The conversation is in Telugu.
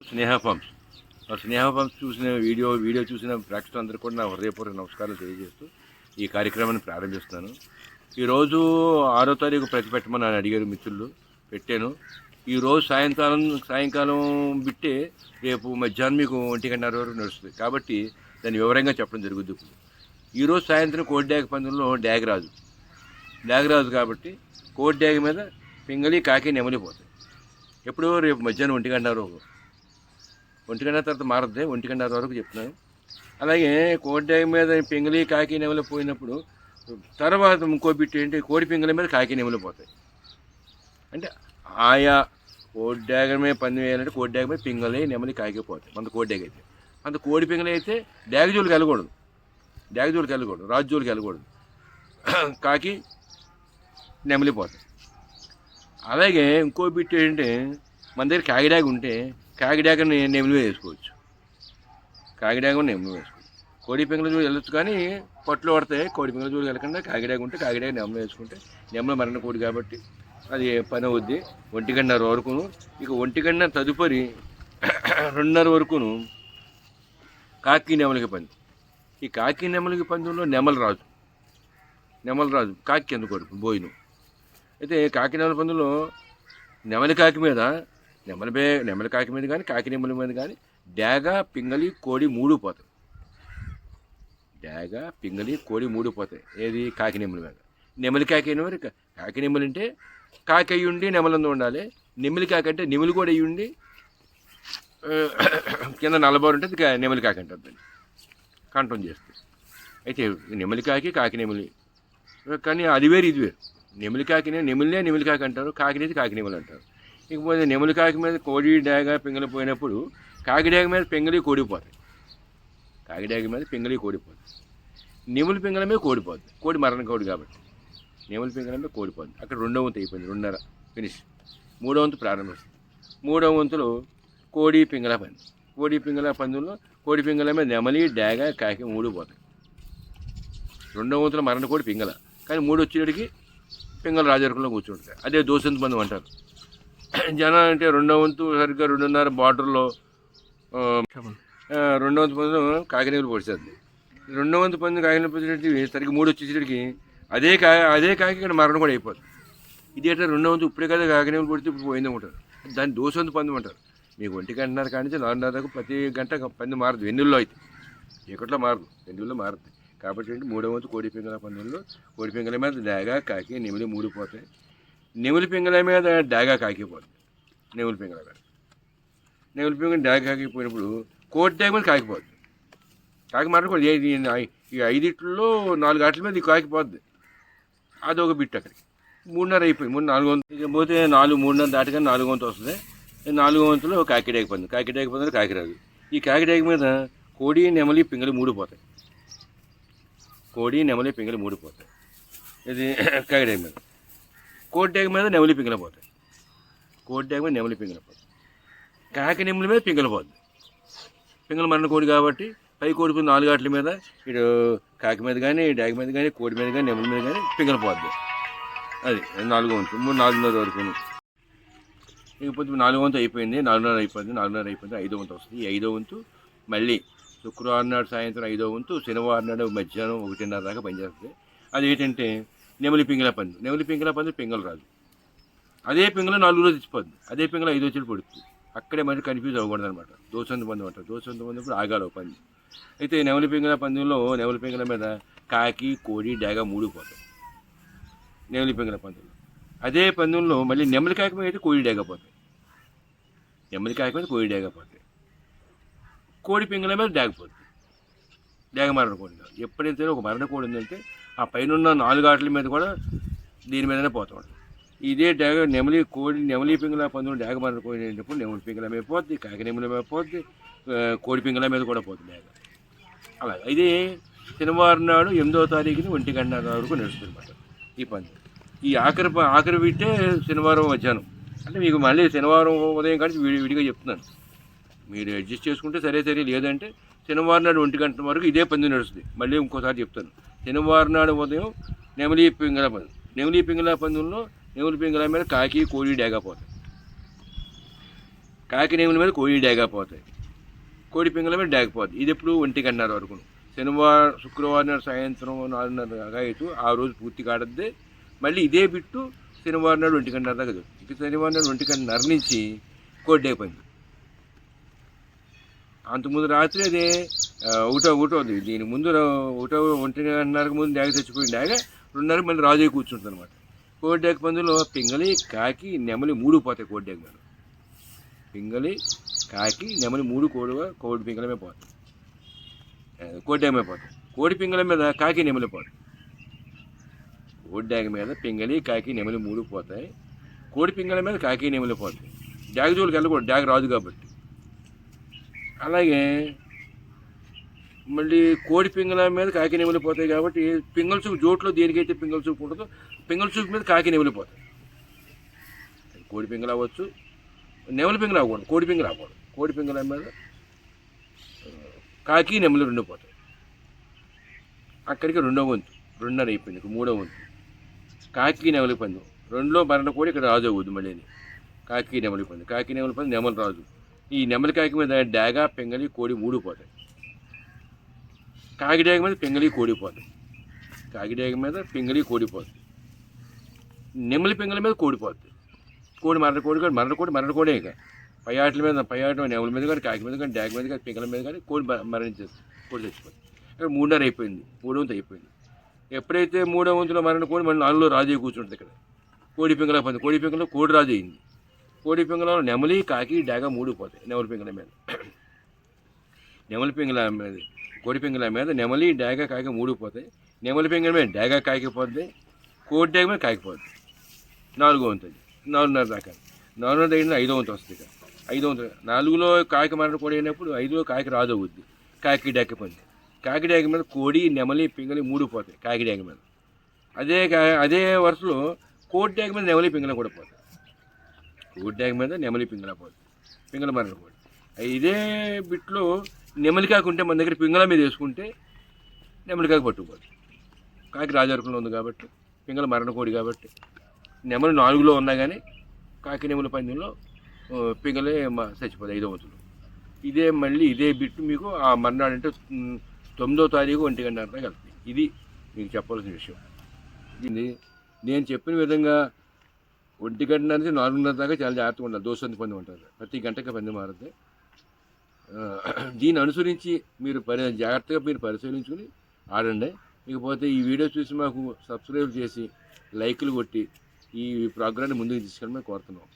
స్నేహ పంప్స్ ఆ స్నేహ పంప్స్ చూసిన వీడియో వీడియో చూసిన ప్రేక్షకులందరూ కూడా నా హృదయపూర్వక నమస్కారాలు తెలియజేస్తూ ఈ కార్యక్రమాన్ని ప్రారంభిస్తున్నాను. ఈరోజు ఆరో తారీఖు ప్రతి పెట్టమని నన్ను అడిగారు మిత్రులు. పెట్టాను. ఈరోజు సాయంకాలం సాయంకాలం బిట్టే రేపు మధ్యాహ్నం మీకు ఒంటి గంటన్నర వరకు నడుస్తుంది. కాబట్టి దాన్ని వివరంగా చెప్పడం జరుగుద్ది ఇప్పుడు. ఈరోజు సాయంత్రం కోడి డ్యాగ్ పందెంలో డ్యాగ్ రాజు డ్యాగ్ రాజు కాబట్టి కోడి డ్యాగ్ మీద పింగళి కాకి నెమలిపోతాయి ఎప్పుడో రేపు మధ్యాహ్నం ఒంటి వరకు. ఒంటి గంట తర్వాత మారద్దే ఒంటి గంట వరకు చెప్తున్నాను. అలాగే కోడి మీద పింగళి కాకి నెమలి పోయినప్పుడు తర్వాత ఇంకో బిట్ ఏంటి? కోడి పింగళి మీద కాకి నెమలు పోతాయి. అంటే ఆయా కోడి డ్యాగ పంది వేయాలంటే కోడి డ్యాగ పింగళి నెమలి కాకి పోతాయి. మన కోడి డ్యాగ అయితే. అంత కోడి పింగళి అయితే డ్యాగ జోలికి వెళ్ళకూడదు. డ్యాగ జోలికి వెళ్ళకూడదు. వెళ్ళకూడదు. కాకి నెమలిపోతాయి అలాగే ఇంకో బిట్ ఏంటంటే మన దగ్గర కాకిడాగ ఉంటే కాకిడాక నెమలి వేసుకోవచ్చు. కాకిడాక నెమిలి వేసుకోవచ్చు కోడి పెంగుల చూడు వెళ్ళొచ్చు కానీ పొట్లు పడతాయి. కోడి పెంగుల చూడు వెళ్ళకుండా కాకిడాక ఉంటే కాకిడాగ నెమలి వేసుకుంటే నెమలి మరణ కోడి కాబట్టి అది పని అవుద్ది? ఒంటిగన్నర వరకును. ఇక ఒంటి తదుపరి రెండున్నర వరకును కాకి నెమలికి పంది. ఈ కాకి నెమలికి పందులో నెమల రాజు. నెమల రాజు. కాకి ఎందుకు కొడుకు? బోయిను. అయితే నెమల పందులో నెమలి కాకి మీద నెమలిబే నెమలి కాకి మీద కానీ కాకి నెమలి మీద కానీ డాగ పింగళి కోడి మూడు పోతాయి. డాగ పింగళి కోడి మూడు పోతాయి. ఏది? కాకి నెమలి మీద. నెమలి కాకి అయిన కాకి నెమలి అంటే కాకి అయ్యి ఉండి నెమలందు ఉండాలి. నెమలి కాకి అంటే నెమలి కూడా అయ్యి ఉండి కింద నలబోరు ఉంటుంది కా- నెమలి కాకి అంటారు దాన్ని. కంఠం చేస్తే అయితే నెమలి కాకి కాకి నెమలి. కానీ అది వేరు ఇది వేరు. నెమలి కాకినే నెమిలినే నెమలి కాకి అంటారు కాకినేది కాకి అంటారు. ఇకపోతే నెమలి కాకి మీద కోడి డాగ పింగలి పోయినప్పుడు కాకి డాగ మీద పింగలి కోడిపోతాయి. కాకి డాగ మీద పింగలి కోడిపోతాయి. నెమలి పింగల మీద కోడిపోద్ది. కోడి మరణ కోడి కాబట్టి. నెమలి పింగల మీద కోడిపోద్ది. అక్కడ రెండో వంతు అయిపోయింది రెండున్నర. ఫినిష్ మూడో వంతు ప్రారంభిస్తుంది మూడో వంతులో కోడి పింగళ పంది. కోడి పింగళ పందుల్లో కోడి పింగళ మీద నెమలి డాగ కాకి మూడు పోతాయి. రెండో వంతులో మరణ కోడి పింగళ. కానీ మూడు వచ్చేటికి పింగళ రాజర్కుల్లో కూర్చుంటాయి. అదే దోసంత మంది అంటారు. జనం అంటే రెండో వంతు సరిగ్గా రెండున్నర బార్డర్లో రెండో వంతు పందులు కాకినీరు పొడిచేది రెండో వంతు పంది కాకినీరు పొడిచేటివి సరిగ్గా మూడు వచ్చేసరికి అదే కా అదే కాకి ఇక్కడ మరణం కూడా అయిపోతుంది ఇది అంటే రెండో వంతు ఇప్పుడే కదా కాకినీరు పొడితే ఇప్పుడు పోయింది దాన్ని దోసంత పందెం అంటారు మీకు ఒంటి గంటన్నర కానీ నుంచి నాలుగున్నర దాకా ప్రతి గంట పంది మారదు. వెన్నుల్లో అయితే. చీకట్లో మారదు. వెన్నుల్లో మారుతుంది కాబట్టి అంటే మూడో వంతు కోడి పింగళ పందుల్లో కోడి పింగళ మీద డాగా కాకి నెమిలి మూడిపోతాయి నెమిలి పింగళ మీద డాగా కాకిపోతుంది నెమిలి పింగళ మీద నెమిలి పింగళ డాగా కాకిపోయినప్పుడు డాగ మీద కాకిపోద్ది కాకి మాత్రం కూడా ఈ ఐదిట్లో నాలుగు ఆటల మీద ఈ కాకిపోద్ది అదొక బిట్ అక్కడికి మూడున్నర అయిపోయింది మూడు నాలుగు వంతు పోతే నాలుగు మూడున్నర దాటగానే నాలుగు వంతు వస్తుంది ఈ నాలుగు వంతులో కాకిడాగ పంది కాకిడాగ కాకి రాదు ఈ కాకిడాగ మీద కోడి నెమలి పింగళి మూడు పోతాయి కోడి నెమలి పింగళి మూడు పోతాయి ఇది కాకిడాగ మీద కోడి మీద నెమలి పింగిలిపోతాయి. పోతాయి కోడి మీద నెమలి పింగిలిపోతాయి. కాకి నెమలి మీద పింగళ పోద్ది పింగళ మరణ కోడి కాబట్టి పై కోడి నాలుగు ఆటల మీద ఇటు కాకి మీద కానీ డాగ మీద కానీ కోడి మీద కానీ నెమలి మీద కానీ పింగిలిపోద్ది. అది నాలుగో వంతు. మూడు నాలుగున్నర వరకు. ఇకపోతే నాలుగో వంతు అయిపోయింది. నాలుగున్నర అయిపోయింది. నాలుగున్నర అయిపోయింది. ఐదో వంతు వస్తుంది. ఈ ఐదో వంతు మళ్ళీ శుక్రవారం నాడు సాయంత్రం ఐదో వంతు శనివారం నాడు మధ్యాహ్నం ఒకటిన్నర దాకా పనిచేస్తుంది. అది ఏంటంటే నెమలి పింగల పంది నెమలి పింగల పంది పింగలు రాదు. అదే పింగల నాలుగు రోజులు తెచ్చిపోద్ది అదే పింగల ఐదు రోజులు పడుతుంది అక్కడే మనిషి కన్ఫ్యూజ్ అవ్వకూడదు అనమాట దోసంత పంది అంటారు. దోసంత పంది ఇప్పుడు ఆగాలి పంది అయితే నెమలి పింగల పందెంలో నెమలి పింగల మీద కాకి కోడి డాగ మూడు పోతాయి. నెమలి పింగల పందెంలో అదే పందెంలో మళ్ళీ నెమలి కాకి మీద అయితే కోడి డాగ పోతాయి. నెమలి కాకి మీద కోడి డాగ పోతాయి. కోడి పింగల మీద డాగ పోతుంది డాగ మరణ కోడి కాదు. ఎప్పుడైతే ఒక మరణ కోడి ఉందంటే ఆ పైన ఉన్న నాలుగు ఆటల మీద కూడా దీని మీదనే పోతాడు. ఇదే డాగ నెమలి కోడి నెమలి పింగళ పందులు డాగ మరణ కోడి నెమలి పింగళ మీద పోద్ది కాకి నెమలి మీద పోద్ది కోడి పింగళ మీద కూడా పోతుంది డ్యాగ. అలా. ఇది శనివారం నాడు ఎనిమిదో తారీఖుని ఒంటి గంట వరకు నడుస్తుందన్నమాట ఈ పంది. ఈ ఆఖరి ప- ఆఖరి విట్టే శనివారం మధ్యాహ్నం. అంటే మీకు మళ్ళీ శనివారం ఉదయం కానీ విడి విడిగా చెప్తున్నాను. మీరు అడ్జస్ట్ చేసుకుంటే సరే సరే లేదంటే శనివారం నాడు ఒంటి గంట వరకు ఇదే పంది నడుస్తుంది. మళ్ళీ ఇంకోసారి చెప్తాను. శనివారం నాడు ఉదయం నెమలి పింగళ పంది నెమలి పింగళ పందుల్లో నెమలి పింగళ మీద కాకి కోడి డేగా కాకి నెమలి మీద కోడి డేగపోతాయి. కోడి పింగళ మీద డేగపోతాయి. ఇది ఎప్పుడు ఒంటి గంటన్నర వరకు. శనివారం శుక్రవారం నాడు సాయంత్రం నాలుగున్నర అయితే ఆ రోజు పూర్తి కాడద్దే. మళ్ళీ ఇదే బిట్టు శనివారం నాడు ఒంటి గంటన్నర దాకా జరుగుతుంది. ఇక శనివారం నాడు ఒంటి గంటన్నర నుంచి కోడి డేగపోయింది అంతకుముందు రాత్రి అదే ఒకటో ఒకటో ఉంది దీని ముందు ఒకటో ఒంటిన్నరకు ముందు డాగ తెచ్చిపోయింది. డాగ రెండున్నర మళ్ళీ రాజు కూర్చుంటుంది అనమాట కోడి డాగ పందులో పింగళి కాకి నెమలి మూడు పోతాయి కోడి డాగ మీద పింగళి కాకి నెమలి మూడు కోడుగా కోడి పింగళమే పోతాయి. ఆ, కోడి పోతాయి. కోడి పింగళ మీద కాకి నెమలి పోతాయి. కోడి మీద పింగళి కాకి నెమలి మూడు పోతాయి. కోడి పింగళ మీద కాకి నెమలి పోతాయి. డాగ జోలికి వెళ్ళకూడదు. డాగ రాదు కాబట్టి. అలాగే మళ్ళీ కోడి పింగళ మీద కాకి నెమలిపోతాయి కాబట్టి పింగళ చూపు జోట్లో దేనికైతే పింగళ చూపు ఉంటుందో పింగళ చూపు మీద కాకి నెమిలిపోతాయి కోడి పింగళ అవ్వచ్చు నెమలి పింగళ అవ్వకూడదు కోడి పింగళ అవ్వకూడదు. కోడి పింగళ మీద కాకి నెమలి రెండు పోతాయి. అక్కడికి రెండో వంతు రెండున్నర అయిపోయింది ఇక మూడో వంతు. కాకి నెమలి పందెం రెండులో మరణ కోడి ఇక్కడ రాజు అవ్వద్దు మళ్ళీ కాకి నెమలి పంది కాకి నెమలి పంది నెమలి రాజు. ఈ నెమలి కాకి మీద డాగా పెంగలి కోడి మూడు పోతాయి. కాకిడేగ మీద పింగళి కోడి కాకిడేగ మీద పింగళి కోడి పోతాయి నెమలి మీద కోడిపోతుంది కోడి మరణ కోడి కానీ మరణ కోడి మరణ కోడే ఇక. పై ఆటల మీద పై ఆట నెమల మీద కానీ కాకి మీద కానీ డ్యాగ్ మీద కానీ పెంగల మీద కానీ కోడి మరణించేది మరణించేస్తుంది కోడి చచ్చిపోతుంది ఇక్కడ మూడున్నర అయిపోయింది. మూడో వంతు అయిపోయింది. ఎప్పుడైతే మూడో వంతులో మరణ కోడి మళ్ళీ నాలుగులో రాజు కూర్చుంటుంది ఇక్కడ. కోడి పింగళ పంది కోడి పింగళలో కోడి రాజు అయింది. కోడి పింగళలో నెమలి కాకి డాగ మూడిపోతాయి నెమలి పింగళ మీద. నెమలి పింగళ మీద కోడి పింగళ మీద నెమలి డేగ కాకి మూడిపోతాయి. నెమలి పింగళ మీద డేగ కాకి కోడి డేగ మీద కాకి నాలుగు నాలుగో వంతుంది నాలుగున్నర దాకా నాలుగున్నర దగ్గర ఐదో వంతు వస్తుంది ఇక. ఐదో వంతు నాలుగులో కాకి మరణ కోడి అయినప్పుడు ఐదులో కాకి రాదు అవుద్ది. కాకి డేక పంది కాకి డేగ మీద కోడి నెమలి పింగలి మూడిపోతాయి కాకి డేగ మీద. అదే అదే వరుసలో కోడి డేగ మీద నెమలి పింగళ కూడా పోతాయి. కోడి డేగ మీద నెమలి పింగళ పోతుంది పింగళ మరణ కోడి. ఇదే బిట్లో నెమలికాకు ఉంటే మన దగ్గర పింగళ మీద వేసుకుంటే నెమలికాకు పట్టుకోదు కాకి రాజార్కంలో ఉంది కాబట్టి పింగళ మరణ కోడి కాబట్టి నెమలి నాలుగులో ఉన్నా కానీ కాకి నెమల పందెంలో ఆ, పింగళే మ- ఐదో వంతులు. ఇదే మళ్ళీ ఇదే బిట్టు మీకు ఆ మర్నాడు అంటే తొమ్మిదో తారీఖు ఒంటి గంట దాకా ఇది మీకు చెప్పాల్సిన విషయం. ఇది నేను చెప్పిన విధంగా ఒంటి గంట నుంచి నాలుగున్నర దాకా చాలా జాగ్రత్తగా ఉండాలి. దోశ పంది ఉంటారు ప్రతి గంటకి పంది మారుతుంది దీన్ని అనుసరించి మీరు పరి జాగ్రత్తగా మీరు పరిశీలించుకుని ఆడండి. ఇకపోతే ఈ వీడియో చూసి మాకు సబ్స్క్రైబ్ చేసి లైకులు కొట్టి ఈ ప్రోగ్రాన్ని ముందుకు తీసుకెళ్ళమని కోరుతున్నాం.